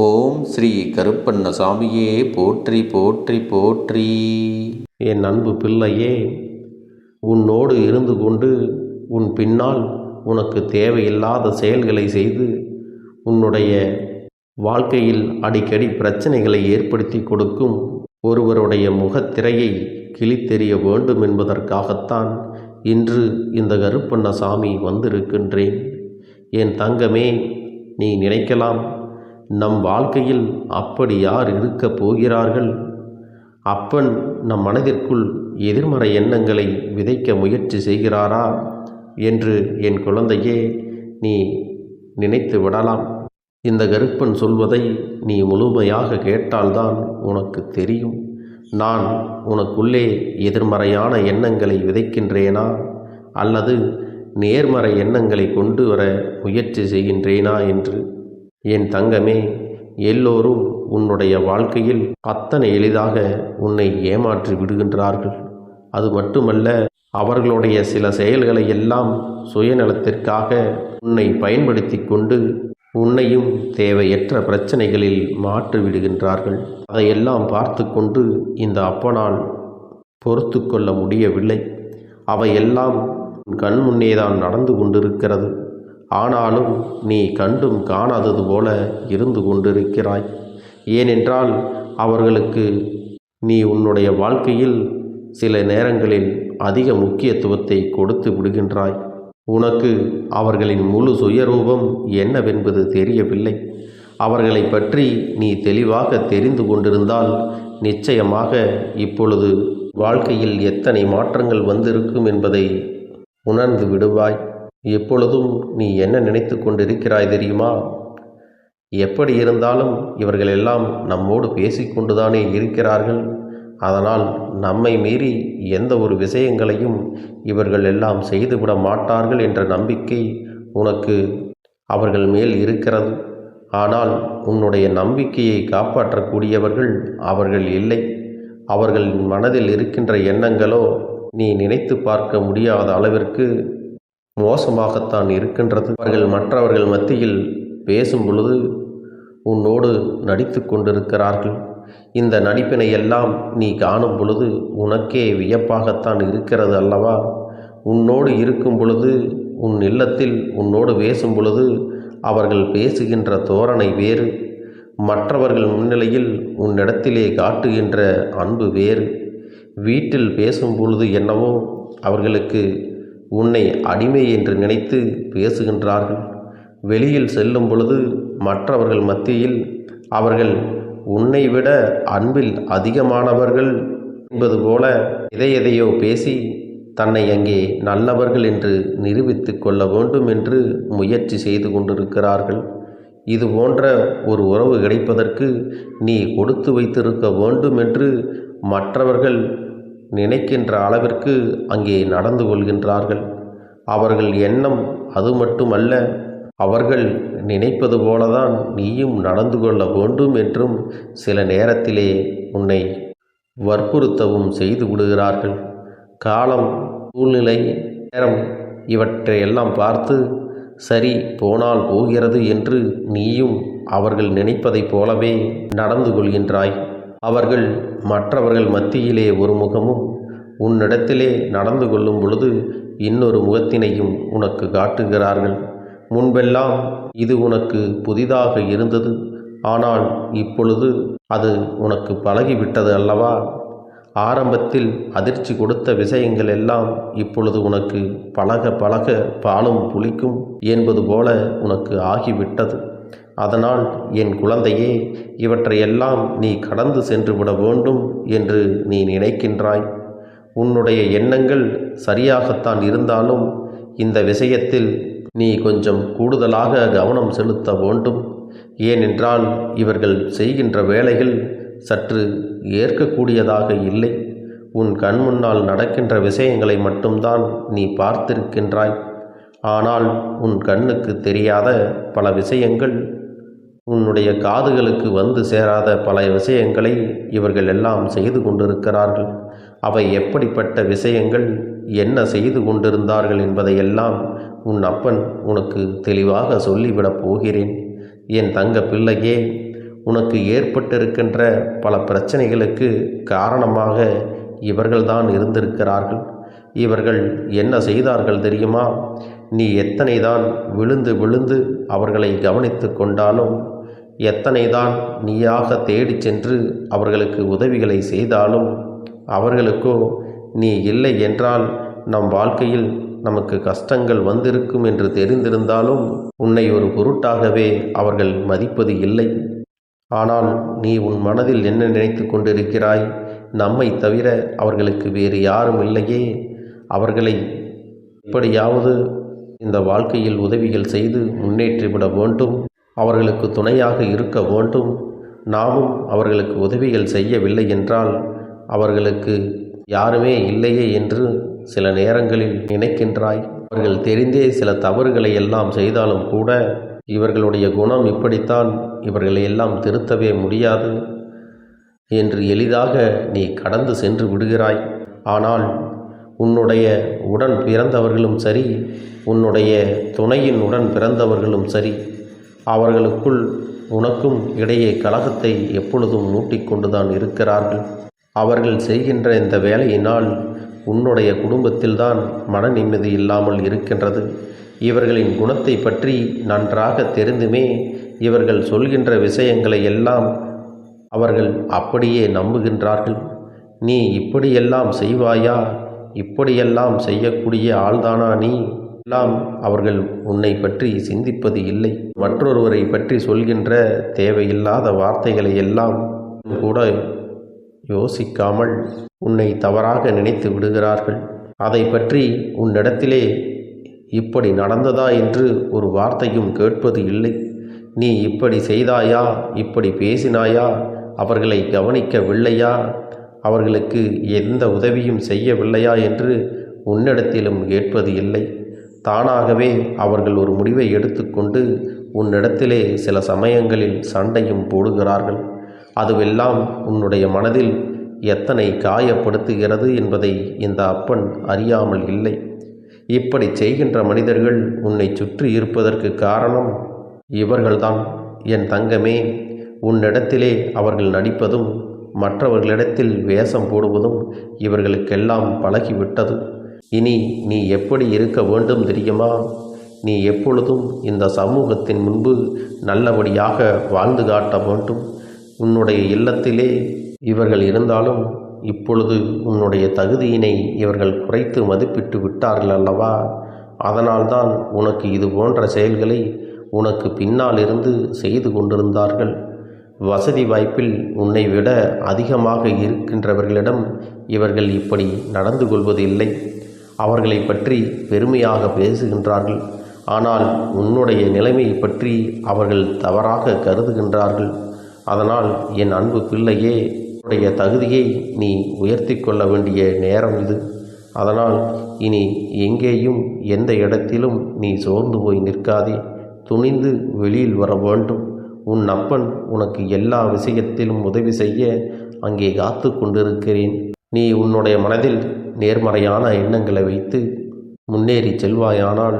ஓம் ஸ்ரீ கருப்பண்ண சாமியே போற்றி போற்றி போற்றி. என் அன்பு பிள்ளையே உன்னோடு இருந்து கொண்டு உன் பின்னால் உனக்கு தேவையில்லாத செயல்களை செய்து உன்னுடைய வாழ்க்கையில் அடிக்கடி பிரச்சனைகளை ஏற்படுத்தி கொடுக்கும் ஒருவருடைய முகத்திரையை கிழித்தெறிய வேண்டும் என்பதற்காகத்தான் இன்று இந்த கருப்பண்ண சாமி வந்திருக்கின்றேன். என் தங்கமே நீ நினைக்கலாம். நம் வாழ்க்கையில் அப்படி யார் இருக்கப் போகிறார்கள்? அப்பன் நம் மனதிற்குள் எதிர்மறை எண்ணங்களை விதைக்க முயற்சி செய்கிறாரா? என்று என் குழந்தையே நீ நினைத்து விடலாம். இந்த கருப்பன் சொல்வதை நீ முழுமையாக கேட்டால்தான் உனக்கு தெரியும். நான் உனக்குள்ளே எதிர்மறையான எண்ணங்களை விதைக்கின்றேனா? அல்லது நேர்மறை எண்ணங்களை கொண்டு வர முயற்சி செய்கின்றேனா? என்று என் தங்கமே எல்லோரும் உன்னுடைய வாழ்க்கையில் அத்தனை எளிதாக உன்னை ஏமாற்றி விடுகின்றார்கள். அது மட்டுமல்ல அவர்களுடைய சில செயல்களை எல்லாம் சுயநலத்திற்காக உன்னை பயன்படுத்தி கொண்டு உன்னையும் தேவையற்ற பிரச்சனைகளில் மாற்றி விடுகின்றார்கள். அதையெல்லாம் பார்த்து கொண்டு இந்த அப்பனால் பொறுத்து கொள்ள முடியவில்லை. அவையெல்லாம் கண் முன்னேதான் நடந்து கொண்டிருக்கிறது. ஆனாலும் நீ கண்டும் காணாதது போல இருந்து கொண்டிருக்கிறாய். ஏனென்றால் அவர்களுக்கு நீ உன்னுடைய வாழ்க்கையில் சில நேரங்களில் அதிக முக்கியத்துவத்தை கொடுத்து விடுகின்றாய். உனக்கு அவர்களின் முழு சுயரூபம் என்னவென்பது தெரியவில்லை. அவர்களை பற்றி நீ தெளிவாக தெரிந்து கொண்டிருந்தால் நிச்சயமாக இப்பொழுது வாழ்க்கையில் எத்தனை மாற்றங்கள் வந்திருக்கும் என்பதை உணர்ந்து விடுவாய். எப்பொழுதும் நீ என்ன நினைத்து கொண்டிருக்கிறாய் தெரியுமா? எப்படி இருந்தாலும் இவர்கள் எல்லாம் நம்மோடு பேசிக்கொண்டுதானே இருக்கிறார்கள். அதனால் நம்மை மீறி எந்த ஒரு விஷயங்களையும் இவர்கள் எல்லாம் செய்துவிட மாட்டார்கள் என்ற நம்பிக்கை உனக்கு அவர்கள் மேல் இருக்கிறது. ஆனால் உன்னுடைய நம்பிக்கையை காப்பாற்றக்கூடியவர்கள் அவர்கள் இல்லை. அவர்களின் மனதில் இருக்கின்ற எண்ணங்களோ நீ நினைத்து பார்க்க முடியாத அளவிற்கு மோசமாகத்தான் இருக்கின்றது. அவர்கள் மற்றவர்கள் மத்தியில் பேசும் பொழுது உன்னோடு நடித்து கொண்டிருக்கிறார்கள். இந்த நடிப்பினை எல்லாம் நீ காணும் பொழுது உனக்கே வியப்பாகத்தான் இருக்கிறது அல்லவா? உன்னோடு இருக்கும் பொழுது உன் இல்லத்தில் உன்னோடு பேசும் பொழுது அவர்கள் பேசுகின்ற தோரணை வேறு. மற்றவர்கள் முன்னிலையில் உன்னிடத்திலே காட்டுகின்ற அன்பு வேறு. வீட்டில் பேசும் பொழுது என்னவோ அவர்களுக்கு உன்னை அடிமை என்று நினைத்து பேசுகின்றார்கள். வெளியில் செல்லும் பொழுது மற்றவர்கள் மத்தியில் அவர்கள் உன்னை விட அன்பில் அதிகமானவர்கள் என்பது போல எதை எதையோ பேசி தன்னை அங்கே நல்லவர்கள் என்று நிரூபித்து கொள்ள வேண்டும் என்று முயற்சி செய்து கொண்டிருக்கிறார்கள். இது போன்ற ஒரு உறவு கிடைப்பதற்கு நீ கொடுத்து வைத்திருக்க வேண்டும் என்று மற்றவர்கள் நினைக்கின்ற அளவிற்கு அங்கே நடந்து கொள்கின்றார்கள். அவர்கள் எண்ணம் அது மட்டுமல்ல அவர்கள் நினைப்பது போலதான் நீயும் நடந்து கொள்ள வேண்டும் என்றும் சில நேரத்திலே உன்னை வற்புறுத்தவும் செய்து விடுகிறார்கள். காலம் சூழ்நிலை நேரம் இவற்றையெல்லாம் பார்த்து சரி போனால் போகிறது என்று நீயும் அவர்கள் நினைப்பதைப் போலவே நடந்து கொள்கின்றாய். அவர்கள் மற்றவர்கள் மத்தியிலே ஒரு முகமும் உன்னிடத்திலே நடந்து கொள்ளும் பொழுது இன்னொரு முகத்தினையும் உனக்கு காட்டுகிறார்கள். முன்பெல்லாம் இது உனக்கு புதிதாக இருந்தது. ஆனால் இப்பொழுது அது உனக்கு பழகிவிட்டது அல்லவா? ஆரம்பத்தில் அதிர்ச்சி கொடுத்த விஷயங்கள் எல்லாம் இப்பொழுது உனக்கு பழக பழக பாலும் புளிக்கும் என்பது போல உனக்கு ஆகிவிட்டது. அதனால் என் குழந்தையே இவற்றையெல்லாம் நீ கடந்து சென்று விட வேண்டும் என்று நீ நினைக்கின்றாய். உன்னுடைய எண்ணங்கள் சரியாகத்தான் இருந்தாலும் இந்த விஷயத்தில் நீ கொஞ்சம் கூடுதலாக கவனம் செலுத்த வேண்டும். ஏனென்றால் இவர்கள் செய்கின்ற வேலைகள் சற்று ஏற்கக்கூடியதாக இல்லை. உன் கண் முன்னால் நடக்கின்ற விஷயங்களை மட்டும்தான் நீ பார்த்திருக்கின்றாய். ஆனால் உன் கண்ணுக்கு தெரியாத பல விஷயங்கள் உன்னுடைய காதுகளுக்கு வந்து சேராத பல விஷயங்களை இவர்கள் எல்லாம் செய்து கொண்டிருக்கிறார்கள். அவை எப்படிப்பட்ட விஷயங்கள் என்ன செய்து கொண்டிருந்தார்கள் என்பதையெல்லாம் உன் அப்பன் உனக்கு தெளிவாக சொல்லிவிடப் போகிறேன். என் தங்க பிள்ளையே உனக்கு ஏற்பட்டிருக்கின்ற பல பிரச்சனைகளுக்கு காரணமாக இவர்கள்தான் இருந்திருக்கிறார்கள். இவர்கள் என்ன செய்தார்கள் தெரியுமா? நீ எத்தனை தான் விழுந்து விழுந்து அவர்களை கவனித்து கொண்டாலும் எத்தனை தான் நீயாக தேடிச் சென்று அவர்களுக்கு உதவிகளை செய்தாலும் அவர்களுக்கோ நீ இல்லை என்றால் நம் வாழ்க்கையில் நமக்கு கஷ்டங்கள் வந்திருக்கும் என்று தெரிந்திருந்தாலும் உன்னை ஒரு பொருட்டாகவே அவர்கள் மதிப்பது இல்லை. ஆனால் நீ உன் மனதில் என்ன நினைத்து கொண்டிருக்கிறாய்? நம்மை தவிர அவர்களுக்கு வேறு யாரும் இல்லையே. அவர்களை எப்படியாவது இந்த வாழ்க்கையில் உதவிகள் செய்து முன்னேற்றிவிட வேண்டும். அவர்களுக்கு துணையாக இருக்க வேண்டும். நாமும் அவர்களுக்கு உதவிகள் செய்யவில்லை என்றால் அவர்களுக்கு யாருமே இல்லையே என்று சில நேரங்களில் நினைக்கின்றாய். அவர்கள் தெரிந்தே சில தவறுகளை எல்லாம் செய்தாலும் கூட இவர்களுடைய குணம் இப்படித்தான். இவர்களை எல்லாம் திருத்தவே முடியாது என்று எளிதாக நீ கடந்து சென்று விடுகிறாய். ஆனால் உன்னுடைய உடன் பிறந்தவர்களும் சரி உன்னுடைய துணையின் உடன் பிறந்தவர்களும் சரி அவர்களுக்குள் உனக்கும் இடையே கலகத்தை எப்பொழுதும் மூட்டிக்கொண்டுதான் இருக்கிறார்கள். அவர்கள் செய்கின்ற இந்த வேலையினால் உன்னுடைய குடும்பத்தில்தான் மன நிம்மதி இல்லாமல் இருக்கின்றது. இவர்களின் குணத்தை பற்றி நன்றாக தெரிந்துமே இவர்கள் சொல்கின்ற விஷயங்களை எல்லாம் அவர்கள் அப்படியே நம்புகின்றார்கள். நீ இப்படியெல்லாம் செய்வாயா? இப்படியெல்லாம் செய்யக்கூடிய ஆள்தானா நீ? எல்லாம் அவர்கள் உன்னை பற்றி சிந்திப்பது இல்லை. மற்றொருவரை பற்றி சொல்கின்ற தேவையில்லாத வார்த்தைகளை எல்லாம் கூட யோசிக்காமல் உன்னை தவறாக நினைத்து விடுகிறார்கள். அதை பற்றி உன்னிடத்திலே இப்படி நடந்ததா என்று ஒரு வார்த்தையும் கேட்பது இல்லை. நீ இப்படி செய்தாயா? இப்படி பேசினாயா? அவர்களை கவனிக்கவில்லையா? அவர்களுக்கு எந்த உதவியும் செய்யவில்லையா? என்று உன்னிடத்திலும் கேட்பது இல்லை. தானாகவே அவர்கள் ஒரு முடிவை எடுத்துக்கொண்டு உன்னிடத்திலே சில சமயங்களில் சண்டையும் போடுகிறார்கள். அதுவெல்லாம் உன்னுடைய மனதில் எத்தனை காயப்படுத்துகிறது என்பதை இந்த அப்பன் அறியாமல் இல்லை. இப்படி செய்கின்ற மனிதர்கள் உன்னை சுற்றி இருப்பதற்கு காரணம் இவர்கள்தான். என் தங்கமே உன்னிடத்திலே அவர்கள் நடிப்பதும் மற்றவர்களிடத்தில் வேஷம் போடுவதும் இவர்களுக்கெல்லாம் பழகிவிட்டது. இனி நீ எப்படி இருக்க வேண்டும் தெரியுமா? நீ எப்பொழுதும் இந்த சமூகத்தின் முன்பு நல்லபடியாக வாழ்ந்து காட்ட வேண்டும். உன்னுடைய இல்லத்திலே இவர்கள் இருந்தாலும் இப்பொழுது உன்னுடைய தகுதியினை இவர்கள் குறைத்து மதிப்பிட்டு விட்டார்கள் அல்லவா? அதனால்தான் உனக்கு இது போன்ற செயல்களை உனக்கு பின்னால் இருந்து செய்து கொண்டிருந்தார்கள். வசதி வாய்ப்பில் உன்னை விட அதிகமாக இருக்கின்றவர்களிடம் இவர்கள் இப்படி நடந்து கொள்வதில்லை. அவர்களை பற்றி பெருமையாக பேசுகின்றார்கள். ஆனால் உன்னுடைய நிலைமையை பற்றி அவர்கள் தவறாக கருதுகின்றார்கள். அதனால் என் அன்பு பிள்ளையே உன்னுடைய தகுதியை நீ உயர்த்தி கொள்ள வேண்டிய நேரம் இது. அதனால் இனி எங்கேயும் எந்த இடத்திலும் நீ சோர்ந்து போய் நிற்காதே. துணிந்து வெளியில் வர வேண்டும். உன் அப்பன் உனக்கு எல்லா விஷயத்திலும் உதவி செய்ய அங்கே காத்து கொண்டிருக்கிறேன். நீ உன்னுடைய மனதில் நேர்மறையான எண்ணங்களை வைத்து முன்னேறி செல்வாயானால்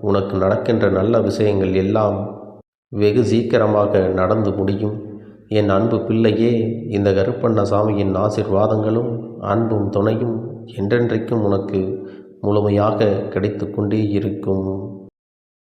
உனக்கு நடக்கின்ற நல்ல விஷயங்கள் எல்லாம் வெகு சீக்கிரமாக நடந்து முடியும். என் அன்பு பிள்ளையே இந்த கருப்பண்ணசாமியின் ஆசிர்வாதங்களும் அன்பும் துணையும் என்றென்றைக்கும் உனக்கு முழுமையாக கிடைத்து கொண்டே இருக்கும்